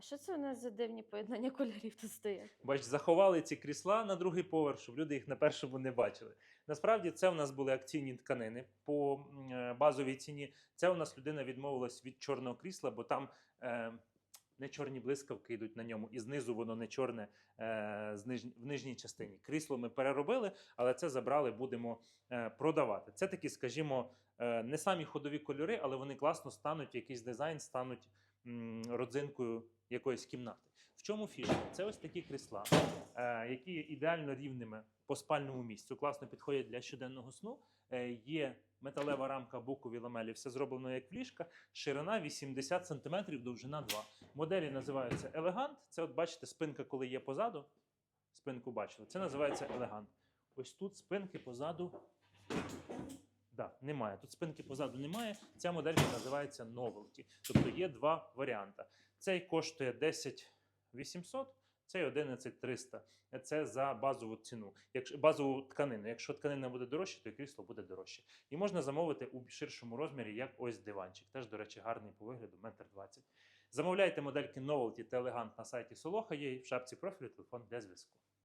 А що це у нас за дивні поєднання кольорів тут стоять? Бач, заховали ці крісла на другий поверх, щоб люди їх на першому не бачили. Насправді це у нас були акційні тканини по е, базовій ціні. Це у нас людина відмовилась від чорного крісла, бо там е, не чорні блискавки йдуть на ньому, і знизу воно не чорне е, в нижній частині. Крісло ми переробили, але це забрали, будемо е, продавати. Це такі, скажімо, е, не самі ходові кольори, але вони класно стануть якийсь дизайн, стануть родзинкою якоїсь кімнати. В чому фішка? Це ось такі крісла, е, які ідеально рівними по спальному місцю, класно підходять для щоденного сну. Е, є металева рамка бокові ламелі, все зроблено як ліжка, ширина 80 см, довжина 2. Моделі називаються Елегант. Це, от бачите, спинка, коли є позаду. Спинку бачили. Це називається елегант. Ось тут спинки позаду. Да, немає. Тут спинки позаду немає. Ця моделька називається Novelty. Тобто є два варіанти. Цей коштує 10 800, цей 11 300. Це за базову ціну. Базову тканину. Якщо тканина буде дорожча, то і крісло буде дорожче. І можна замовити у ширшому розмірі, як ось диванчик. Теж, до речі, гарний по вигляду, метр 20. Замовляйте модельки Novelty та Elegant на сайті Солоха. Є в шапці профілю телефон для зв'язку.